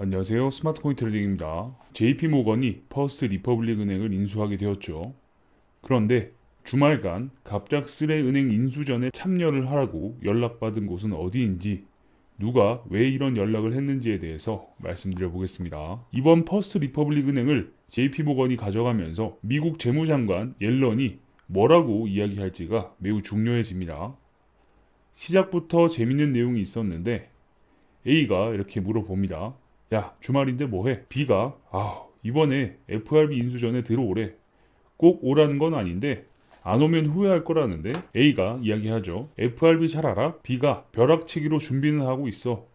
안녕하세요. 스마트코인 트레이딩입니다. JP모건이 퍼스트 리퍼블릭 은행을 인수하게 되었죠. 그런데 주말간 갑작스레 은행 인수전에 참여를 하라고 연락받은 곳은 어디인지 누가 왜 이런 연락을 했는지에 대해서 말씀드려 보겠습니다. 이번 퍼스트 리퍼블릭 은행을 JP모건이 가져가면서 미국 재무장관 옐런이 뭐라고 이야기할지가 매우 중요해집니다. 시작부터 재밌는 내용이 있었는데 A가 이렇게 물어봅니다. 야, 주말인데 뭐해? B가 아, 이번에 FRB 인수 전에 들어오래. 꼭 오라는 건 아닌데 안 오면 후회할 거라는데 A가 이야기하죠. FRB 잘 알아? B가 벼락치기로 준비는 하고 있어.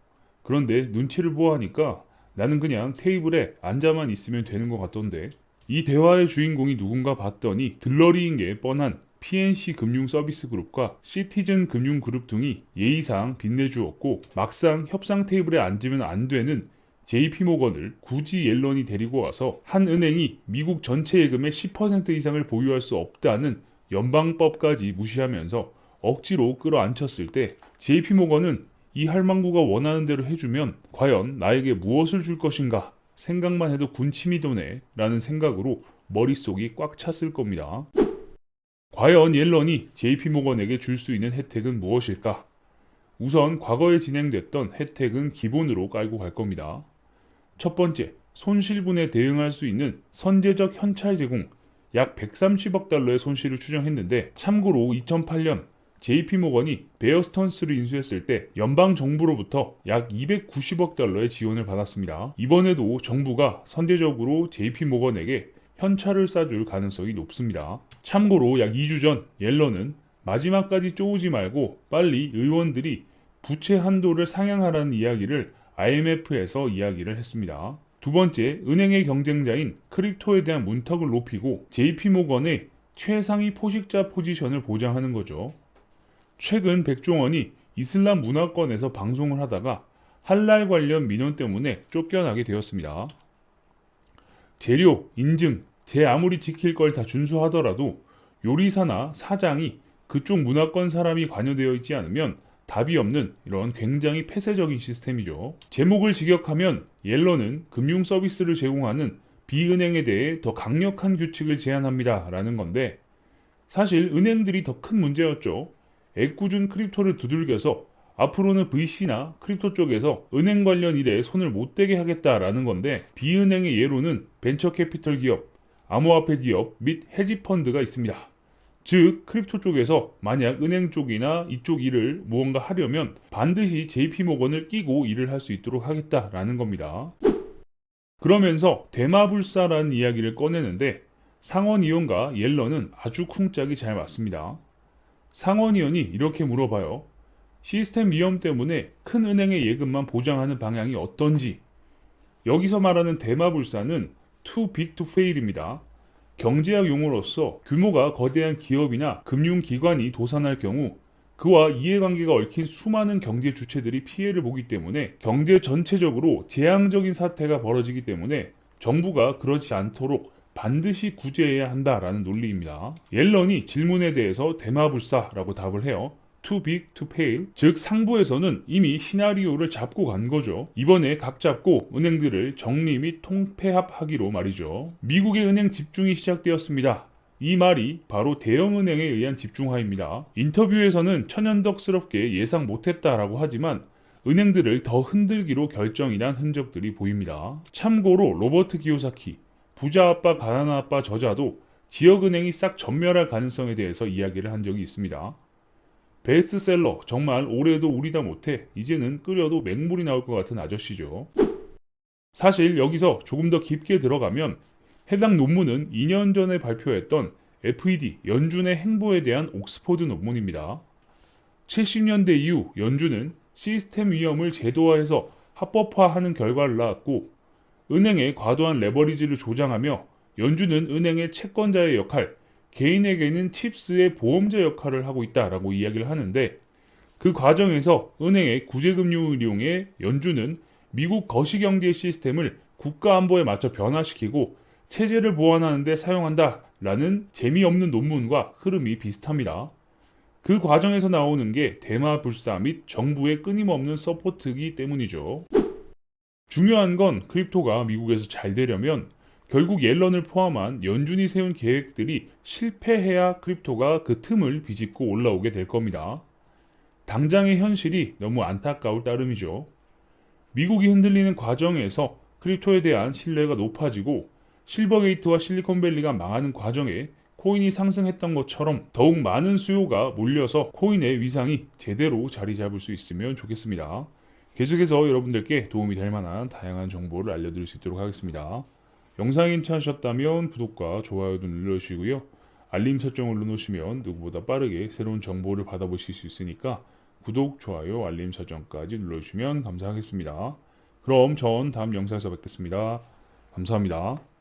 그런데 눈치를 보아하니까 나는 그냥 테이블에 앉아만 있으면 되는 것 같던데. 이 대화의 주인공이 누군가 봤더니 들러리인 게 뻔한 PNC 금융 서비스 그룹과 시티즌 금융 그룹 등이 예의상 빛내주었고 막상 협상 테이블에 앉으면 안 되는 JP 모건을 굳이 옐런이 데리고 와서 한 은행이 미국 전체 예금의 10% 이상을 보유할 수 없다는 연방법까지 무시하면서 억지로 끌어안혔을 때 JP 모건은 이 할망구가 원하는 대로 해주면 과연 나에게 무엇을 줄 것인가 생각만 해도 군침이 도네 라는 생각으로 머릿속이 꽉 찼을 겁니다. 과연 옐런이 JP 모건에게 줄 수 있는 혜택은 무엇일까? 우선 과거에 진행됐던 혜택은 기본으로 깔고 갈 겁니다. 첫 번째, 손실분에 대응할 수 있는 선제적 현찰 제공 약 130억 달러의 손실을 추정했는데 참고로 2008년 JP 모건이 베어스턴스를 인수했을 때 연방 정부로부터 약 290억 달러의 지원을 받았습니다. 이번에도 정부가 선제적으로 JP 모건에게 현찰을 쏴줄 가능성이 높습니다. 참고로 약 2주 전 옐런은 마지막까지 쪼우지 말고 빨리 의원들이 부채 한도를 상향하라는 이야기를 IMF에서 이야기를 했습니다. 두 번째, 은행의 경쟁자인 크립토에 대한 문턱을 높이고 JP모건의 최상위 포식자 포지션을 보장하는 거죠. 최근 백종원이 이슬람 문화권에서 방송을 하다가 할랄 관련 민원 때문에 쫓겨나게 되었습니다. 재료, 인증, 제 아무리 지킬 걸 다 준수하더라도 요리사나 사장이 그쪽 문화권 사람이 관여되어 있지 않으면 답이 없는 이런 굉장히 폐쇄적인 시스템이죠. 제목을 직역하면 옐런은 금융 서비스를 제공하는 비은행에 대해 더 강력한 규칙을 제안합니다. 라는 건데 사실 은행들이 더 큰 문제였죠. 애꿎은 크립토를 두들겨서 앞으로는 VC나 크립토 쪽에서 은행 관련 일에 손을 못 대게 하겠다라는 건데 비은행의 예로는 벤처 캐피털 기업, 암호화폐 기업 및 헤지 펀드가 있습니다. 즉 크립토 쪽에서 만약 은행 쪽이나 이쪽 일을 무언가 하려면 반드시 JP모건을 끼고 일을 할 수 있도록 하겠다라는 겁니다. 그러면서 대마불사라는 이야기를 꺼내는데 상원 의원과 옐런은 아주 쿵짝이 잘 맞습니다. 상원 의원이 이렇게 물어봐요. 시스템 위험 때문에 큰 은행의 예금만 보장하는 방향이 어떤지. 여기서 말하는 대마불사는 too big to fail입니다. 경제학 용어로서 규모가 거대한 기업이나 금융기관이 도산할 경우 그와 이해관계가 얽힌 수많은 경제 주체들이 피해를 보기 때문에 경제 전체적으로 재앙적인 사태가 벌어지기 때문에 정부가 그렇지 않도록 반드시 구제해야 한다라는 논리입니다. 옐런이 질문에 대해서 대마불사라고 답을 해요. Too big to fail. 즉 상부에서는 이미 시나리오를 잡고 간 거죠. 이번에 각 잡고 은행들을 정리 및 통폐합하기로 말이죠. 미국의 은행 집중이 시작되었습니다. 이 말이 바로 대형은행에 의한 집중화입니다. 인터뷰에서는 천연덕스럽게 예상 못했다라고 하지만 은행들을 더 흔들기로 결정이 난 흔적들이 보입니다. 참고로 로버트 기요사키, 부자 아빠 가난한 아빠 저자도 지역은행이 싹 전멸할 가능성에 대해서 이야기를 한 적이 있습니다. 베스트셀러 정말 올해도 우리다 못해 이제는 끓여도 맹물이 나올 것 같은 아저씨죠. 사실 여기서 조금 더 깊게 들어가면 해당 논문은 2년 전에 발표했던 FED 연준의 행보에 대한 옥스포드 논문입니다. 70년대 이후 연준은 시스템 위험을 제도화해서 합법화하는 결과를 낳았고 은행의 과도한 레버리지를 조장하며 연준은 은행의 채권자의 역할, 개인에게는 칩스의 보험자 역할을 하고 있다라고 이야기를 하는데 그 과정에서 은행의 구제금융을 이용해 연준은 미국 거시경제 시스템을 국가 안보에 맞춰 변화시키고 체제를 보완하는 데 사용한다라는 재미없는 논문과 흐름이 비슷합니다. 그 과정에서 나오는 게 대마 불사 및 정부의 끊임없는 서포트이기 때문이죠. 중요한 건 크립토가 미국에서 잘 되려면 결국 옐런을 포함한 연준이 세운 계획들이 실패해야 크립토가 그 틈을 비집고 올라오게 될 겁니다. 당장의 현실이 너무 안타까울 따름이죠. 미국이 흔들리는 과정에서 크립토에 대한 신뢰가 높아지고 실버게이트와 실리콘밸리가 망하는 과정에 코인이 상승했던 것처럼 더욱 많은 수요가 몰려서 코인의 위상이 제대로 자리 잡을 수 있으면 좋겠습니다. 계속해서 여러분들께 도움이 될 만한 다양한 정보를 알려드릴 수 있도록 하겠습니다. 영상이 괜찮으셨다면 구독과 좋아요도 눌러주시고요. 알림 설정을 눌러놓으시면 누구보다 빠르게 새로운 정보를 받아보실 수 있으니까 구독, 좋아요, 알림 설정까지 눌러주시면 감사하겠습니다. 그럼 전 다음 영상에서 뵙겠습니다. 감사합니다.